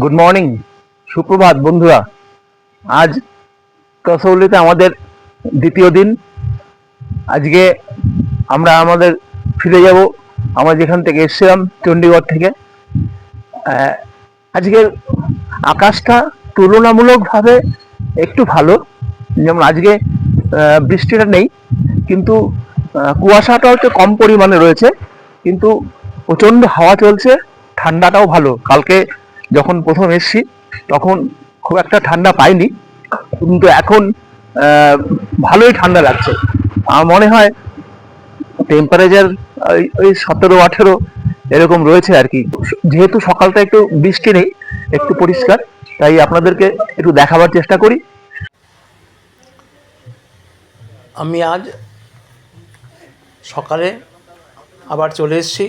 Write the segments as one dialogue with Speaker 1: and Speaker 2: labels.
Speaker 1: Good morning সুপ্রভাত বন্ধুরা। আজ কসৌলিতে আমাদের দ্বিতীয় দিন। আজকে আমরা আমাদের ফিরে যাব। আমরা যেখান থেকে এসেছিলাম, চণ্ডীগড় থেকে। আজকের আকাশটা তুলনামূলকভাবে একটু ভালো। যেমন আজকে বৃষ্টিটা নেই, কিন্তু কুয়াশাটা হচ্ছে কম পরিমাণে রয়েছে। কিন্তু প্রচণ্ড হাওয়া চলছে, ঠান্ডাটাও ভালো। কালকে যখন প্রথম এসছি, তখন খুব একটা ঠান্ডা পাইনি, কিন্তু এখন ভালোই ঠান্ডা লাগছে। আমার মনে হয় টেম্পারেচার ওই সতেরো, আঠেরো এরকম রয়েছে আর কি। যেহেতু সকালটা একটু বৃষ্টি নেই, একটু পরিষ্কার, তাই আপনাদেরকে একটু দেখাবার চেষ্টা করি।
Speaker 2: আমি আজ সকালে আবার চলে এসেছি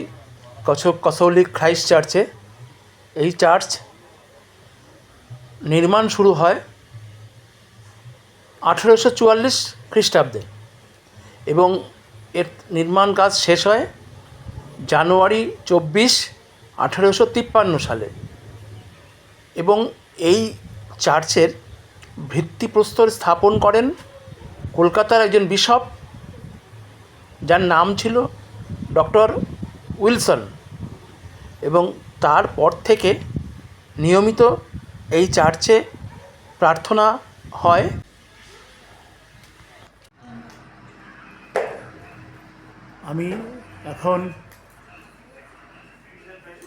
Speaker 2: কছক কসৌলি খ্রাইস্ট চার্চে। এই চার্চ নির্মাণ শুরু হয় আঠেরোশো চুয়াল্লিশ খ্রিস্টাব্দে এবং এর নির্মাণ কাজ শেষ হয় জানুয়ারি চব্বিশ আঠেরোশো তিপ্পান্ন সালে এবং এই চার্চের ভিত্তিপ্রস্তর স্থাপন করেন কলকাতার একজন বিশপ যার নাম ছিল ডক্টর উইলসন এবং তারপর থেকে নিয়মিত এই চার্চে প্রার্থনা হয়।
Speaker 3: আমি এখন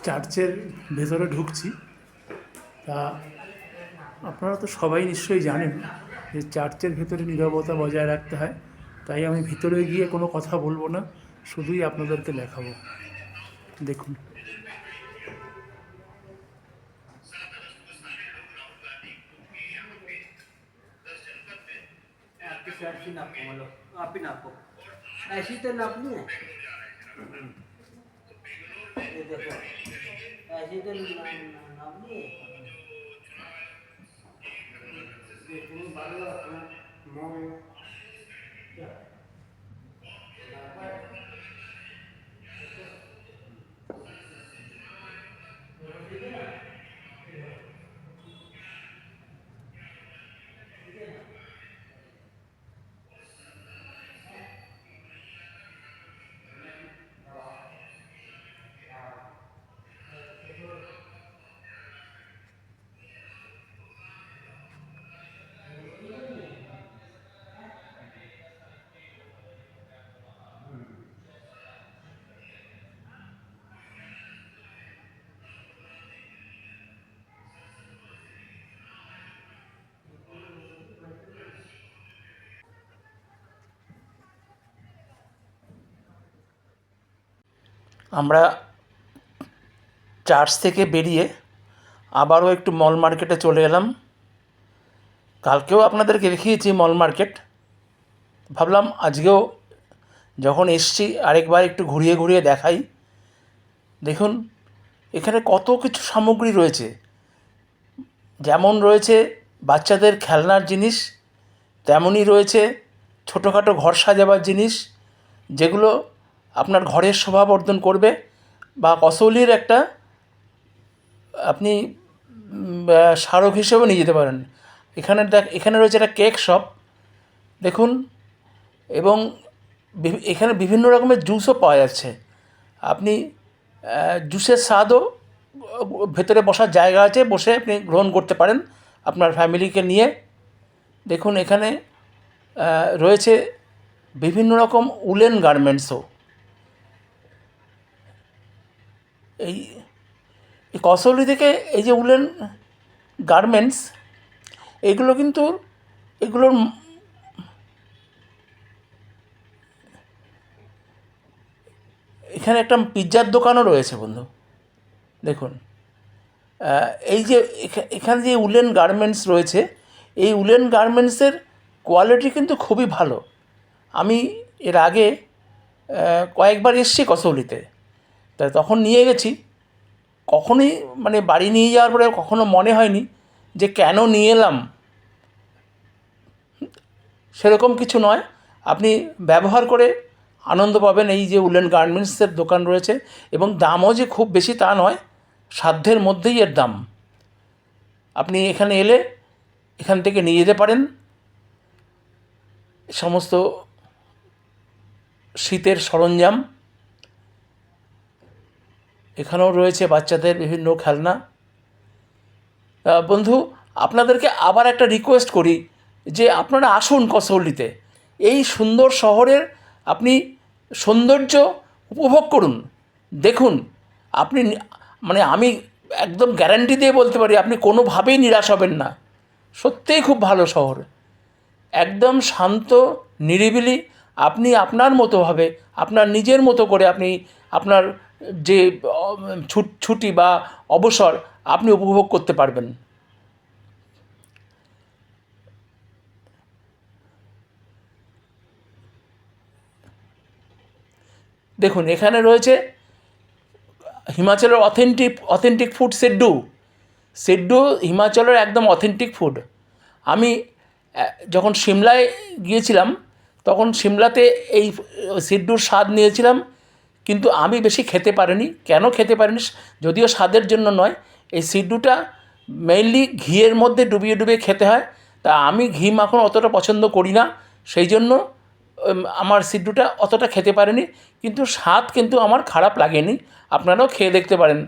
Speaker 3: চার্চের ভেতরে ঢুকছি। তা আপনারা তো সবাই নিশ্চয়ই জানেন যে চার্চের ভেতরে নীরবতা বজায় রাখতে হয়। তাই আমি ভিতরে গিয়ে কোনো কথা বলব না, শুধুই আপনাদেরকে দেখাবো। দেখুন।
Speaker 4: आपकी शर्ट नापो मतलब आप ही नापो। ऐसी तो नापनी है। ये देखो। ऐसी तो नापनी है। अपना मोह
Speaker 2: আমরা চার্চ থেকে বেরিয়ে আবারও একটু মল মার্কেটে চলে এলাম। কালকেও আপনাদেরকে দেখিয়েছি মল মার্কেট। ভাবলাম আজকেও যখন এসছি আরেকবার একটু ঘুরিয়ে ঘুরিয়ে দেখাই। দেখুন, এখানে কত কিছু সামগ্রী রয়েছে। যেমন রয়েছে বাচ্চাদের খেলনার জিনিস, তেমনই রয়েছে ছোটোখাটো ঘর সাজাবার জিনিস, যেগুলো আপনার ঘরের শোভাবর্ধন করবে বা কসৌলির একটা, আপনি স্মারক হিসেবে নিয়ে যেতে পারেন। এখানে দেখ, এখানে রয়েছে একটা কেক শপ, দেখুন, এবং এখানে বিভিন্ন রকমের জুসও পাওয়া যাচ্ছে। আপনি জুসের স্বাদও, ভেতরে বসার জায়গা আছে, বসে আপনি গ্রহণ করতে পারেন আপনার ফ্যামিলিকে নিয়ে। দেখুন, এখানে রয়েছে বিভিন্ন রকম উলেন গার্মেন্টসও। এই কসৌলি থেকে এই যে উলেন গার্মেন্টস, এগুলো কিন্তু, এগুলোর এখানে একটা পিৎজার দোকানও রয়েছে বন্ধু। দেখুন এই যে এখা- এখানে যে উলেন গার্মেন্টস রয়েছে, এই উলেন গার্মেন্টসের কোয়ালিটি কিন্তু খুবই ভালো। আমি এর আগে কয়েকবার এসেছি কসৌলিতে। তা তখন নিয়ে গেছি। কখনোই মানে বাড়ি নিয়ে যাওয়ার পরে কখনো মনে হয়নি যে কেন নিয়ে এলাম। সেরকম কিছু নয়। আপনি ব্যবহার করে আনন্দ পাবেন এই যে উলেন গার্মেন্টসের দোকান রয়েছে এবং দামও যে খুব বেশি তা নয়, সাধ্যের মধ্যেই এর দাম। আপনি এখানে এলে এখান থেকে নিয়ে যেতে পারেন। সমস্ত শীতের সরঞ্জাম এখানেও রয়েছে বাচ্চাদের বিভিন্ন খেলনা। বন্ধু, আপনাদেরকে আবার একটা রিকোয়েস্ট করি যে আপনারা আসুন কসৌলিতে। এই সুন্দর শহরের আপনি সৌন্দর্য উপভোগ করুন। দেখুন, আপনি মানে আমি একদম গ্যারান্টি দিয়ে বলতে পারি, আপনি কোনোভাবেই নিরাশ হবেন না। সত্যিই খুব ভালো শহর। একদম শান্ত, নিরিবিলি, আপনি আপনার মতোভাবে আপনার নিজের মতো করে আপনি আপনার যে ছুটি বা অবসর আপনি উপভোগ করতে পারবেন। দেখুন, এখানে রয়েছে হিমাচলের authentic authentic food Siddu. Siddu হিমাচলের একদম অথেন্টিক ফুড আমি যখন সিমলায় গিয়েছিলাম, তখন সিমলাতে এই, সিড্ডুর স্বাদ নিয়েছিলাম। কিন্তু আমি বেশি খেতে পারিনি। কেন খেতে পারিনি? যদিও স্বাদের জন্য নয়। এই সিড্ডুটা মেইনলি ঘিয়ের মধ্যে ডুবিয়ে ডুবিয়ে খেতে হয়। তা আমি ঘি মাখন অতটা পছন্দ করি না। সেই জন্য আমার সিড্ডুটা অতটা খেতে পারিনি। কিন্তু স্বাদ কিন্তু আমার খারাপ লাগেনি। আপনারাও খেয়ে দেখতে পারেন।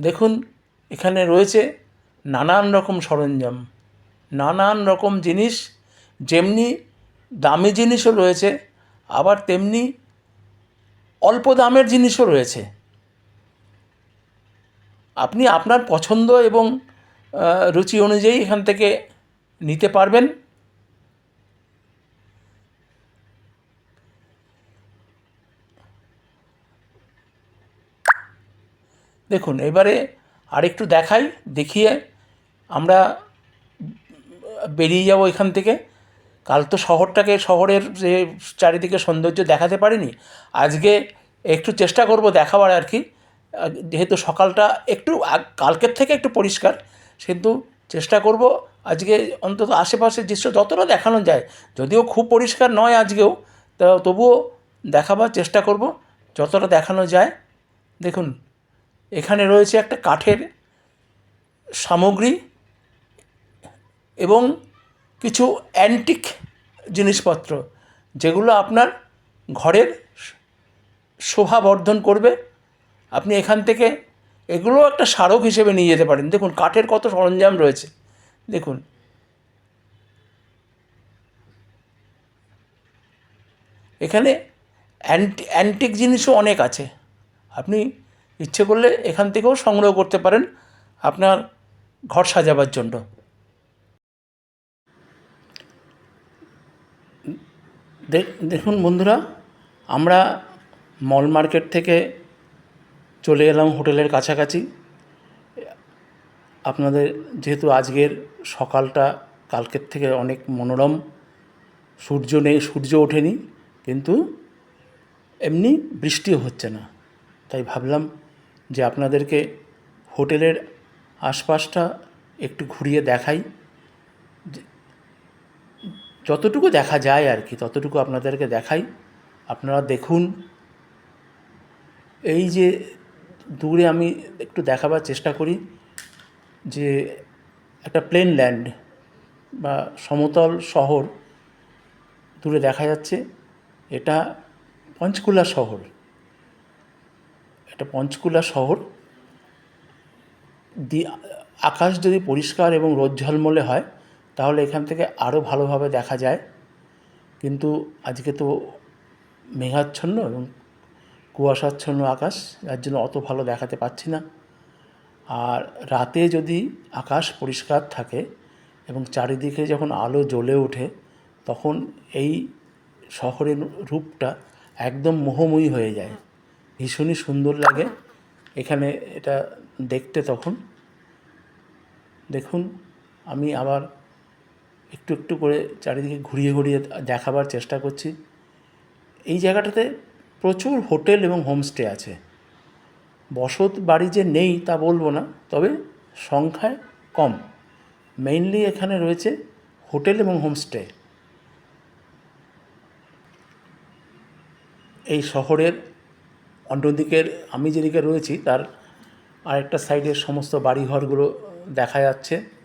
Speaker 2: দেখুন, এখানে রয়েছে নানান রকম সরঞ্জাম। নানান রকম জিনিস। যেমনি দামি জিনিসও রয়েছে, আবার তেমনি অল্প দামের জিনিসও রয়েছে। আপনি আপনার পছন্দ এবং রুচি অনুযায়ী এখান থেকে নিতে পারবেন। দেখুন, এবারে আরেকটু দেখাই, দেখিয়ে আমরা বেরিয়ে যাব এখান থেকে। কাল তো শহরটাকে, শহরের যে চারিদিকে সৌন্দর্য দেখাতে পারিনি, আজকে একটু চেষ্টা করব দেখাবার আর কি। যেহেতু সকালটা একটু, কালকের থেকে একটু পরিষ্কার, কিন্তু চেষ্টা করব আজকে অন্তত আশেপাশের দৃশ্য যতটা দেখানো যায়, যদিও খুব পরিষ্কার নয় আজকেও, তা তবুও দেখাবার চেষ্টা করব, যতটা দেখানো যায়। দেখুন, এখানে রয়েছে একটা কাঠের সামগ্রী এবং কিছু অ্যান্টিক জিনিসপত্র, যেগুলো আপনার ঘরের শোভা বর্ধন করবে। আপনি এখান থেকে এগুলো একটা স্মারক হিসেবে নিয়ে যেতে পারেন। দেখুন, কাঠের কত সরঞ্জাম রয়েছে। দেখুন। এখানে অ্যান্টি অ্যান্টিক জিনিসও অনেক আছে। আপনি ইচ্ছে করলে এখান থেকেও সংগ্রহ করতে পারেন আপনার ঘর সাজাবার জন্য। দেখুন বন্ধুরা, আমরা মল মার্কেট থেকে চলে এলাম হোটেলের কাছাকাছি। আপনাদের যেহেতু আজকের সকালটা, কালকের থেকে অনেক মনোরম, সূর্য নেই, সূর্য ওঠেনি, কিন্তু এমনি বৃষ্টিও হচ্ছে না। তাই ভাবলাম যে আপনাদেরকে হোটেলের আশপাশটা একটু ঘুরিয়ে দেখাই। যতটুকু দেখা যায় আর কি, ততটুকু আপনাদেরকে দেখাই। আপনারা দেখুন। এই যে দূরে আমি একটু দেখাবার চেষ্টা করি যে একটা প্লেন ল্যান্ড বা সমতল শহর দূরে দেখা যাচ্ছে। এটা পঞ্চকুলা শহর। এটা পঞ্চকুলা শহর। দি, আকাশ যদি পরিষ্কার এবং রোদ ঝলমলে হয় তাহলে এখান থেকে আরও ভালোভাবে দেখা যায়। কিন্তু আজকে তো মেঘাচ্ছন্ন এবং কুয়াশাচ্ছন্ন আকাশ, যার জন্য অত ভালো দেখাতে পাচ্ছি না। আর রাতে যদি আকাশ পরিষ্কার থাকে এবং চারিদিকে যখন আলো জ্বলে ওঠে, তখন এই শহরের রূপটা একদম মোহময়ী হয়ে যায়। ভীষণই সুন্দর লাগে। এখানে এটা দেখতে তখন। দেখুন, আমি আবার একটু একটু করে চারিদিকে ঘুরিয়ে ঘুরিয়ে দেখাবার চেষ্টা করছি। এই জায়গাটাতে প্রচুর হোটেল এবং হোমস্টে আছে। বসত বাড়ি যে নেই তা বলব না, তবে সংখ্যায় কম। মেইনলি এখানে রয়েছে হোটেল এবং হোমস্টে। এই শহরের অন্যদিকের, আমি যেদিকে রয়েছি, তার আরেকটা সাইডের সমস্ত বাড়িঘরগুলো দেখা যাচ্ছে।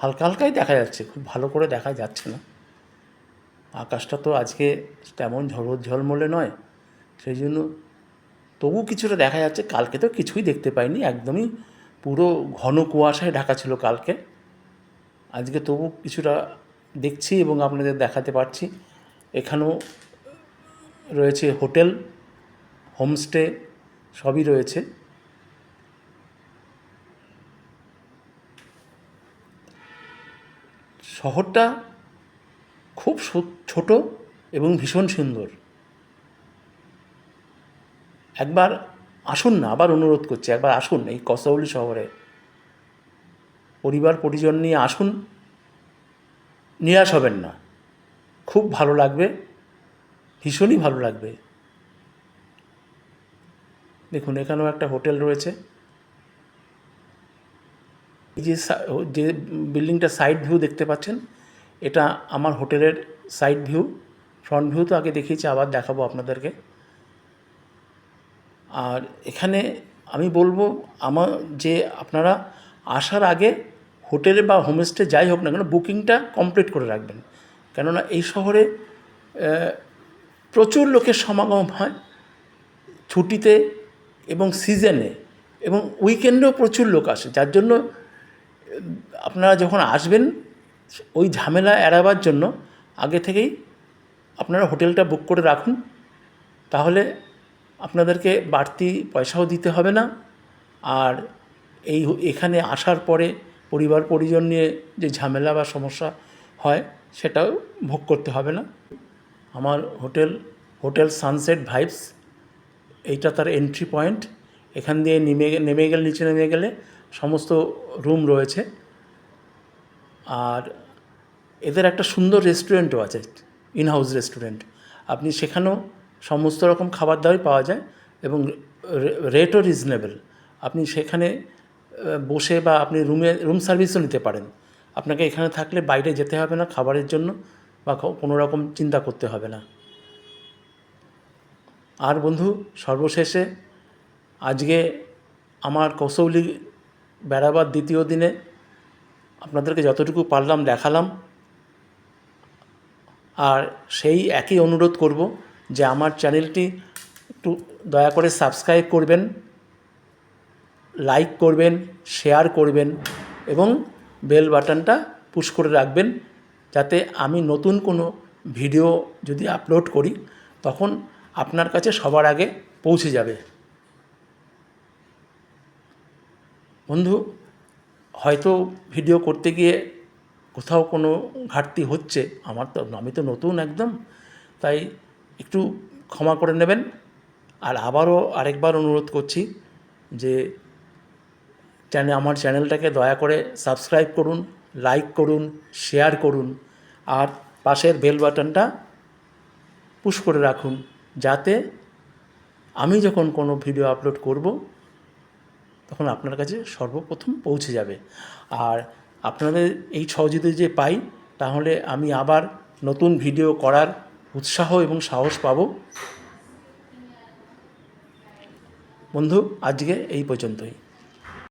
Speaker 2: হালকা হালকাই দেখা যাচ্ছে, খুব ভালো করে দেখা যাচ্ছে না। আকাশটা তো আজকে তেমন ঝড় ঝলমলে নয়, সেই জন্য তবু কিছুটা দেখা যাচ্ছে। কালকে তো কিছুই দেখতে পাইনি, একদমই পুরো ঘন কুয়াশায় ঢাকা ছিল কালকে। আজকে তবু কিছুটা দেখছি এবং আপনাদের দেখাতে পারছি। এখানেও রয়েছে হোটেল, হোমস্টে সবই রয়েছে। শহরটা খুব ছোট এবং ভীষণ সুন্দর। একবার আসুন না, আবার অনুরোধ করছি, একবার আসুন এই কসৌলি শহরে। পরিবার, পরিজন নিয়ে আসুন, নিরাশ হবেন না। খুব ভালো লাগবে, ভীষণই ভালো লাগবে। দেখুন, এখানেও একটা হোটেল রয়েছে। যে যে বিল্ডিংটা সাইড ভিউ দেখতে পাচ্ছেন, এটা আমার হোটেলের সাইড ভিউ ফ্রন্ট ভিউ তো আগে দেখিয়েছি, আবার দেখাবো আপনাদেরকে। আর এখানে আমি বলব, আমার যে আপনারা আসার আগে হোটেলে বা হোমস্টে যাই হোক না কেন, বুকিংটা কমপ্লিট করে রাখবেন। কেননা এই শহরে প্রচুর লোকের সমাগম হয় ছুটিতে এবং সিজনে এবং উইকেন্ডেও প্রচুর লোক আসে। যার জন্য আপনারা যখন আসবেন ওই ঝামেলা এড়াবার জন্য, আগে থেকেই আপনারা হোটেলটা বুক করে রাখুন। তাহলে আপনাদেরকে বাড়তি পয়সাও দিতে হবে না। আর এই এখানে আসার পরে পরিবার পরিজন নিয়ে যে ঝামেলা বা সমস্যা হয়, সেটাও ভোগ করতে হবে না। আমার হোটেল হোটেল সানসেট ভাইবস, এইটা তার এন্ট্রি পয়েন্ট এখান দিয়ে নেমে নেমে গেলে, নিচে নেমে গেলে সমস্ত রুম রয়েছে। আর এদের একটা সুন্দর রেস্টুরেন্টও আছে ইন হাউস রেস্টুরেন্ট। আপনি সেখানেও সমস্ত রকম খাবার দাবারই পাওয়া যায় এবং রেটও রিজনেবল আপনি সেখানে বসে বা আপনি রুমে রুম সার্ভিসও নিতে পারেন। আপনাকে এখানে থাকলে বাইরে যেতে হবে না খাবারের জন্য বা কোনো রকম চিন্তা করতে হবে না। আর বন্ধু, সর্বশেষে আজকে আমার কৌশলী বেড়াবার দ্বিতীয় দিনে আপনাদেরকে যতটুকু পারলাম দেখালাম। আর সেই একই অনুরোধ করব যে আমার চ্যানেলটি একটু দয়া করে সাবস্ক্রাইব করবেন, লাইক করবেন, শেয়ার করবেন এবং বেল বাটনটা পুশ করে রাখবেন যাতে আমি নতুন কোনো ভিডিও যদি আপলোড করি তখন আপনার কাছে সবার আগে পৌঁছে যাবে। বন্ধু, হয়তো ভিডিও করতে গিয়ে কোথাও কোনো ঘাটতি হচ্ছে। আমার তো, আমি তো নতুন একদম। তাই একটু ক্ষমা করে নেবেন। আর আবারও আরেকবার অনুরোধ করছি যে চ্যানেল আমার চ্যানেলটাকে দয়া করে সাবস্ক্রাইব করুন লাইক করুন শেয়ার করুন। আর পাশের বেল বাটনটা পুশ করে রাখুন। যাতে আমি যখন কোনো ভিডিও আপলোড করব তখন আপনার কাছে সর্বপ্রথম পৌঁছে যাবে। আর আপনাদের এই সহযোগিতা যে পাই, তাহলে আমি আবার নতুন ভিডিও করার উৎসাহ এবং সাহস পাব। বন্ধু, আজকে এই পর্যন্তই।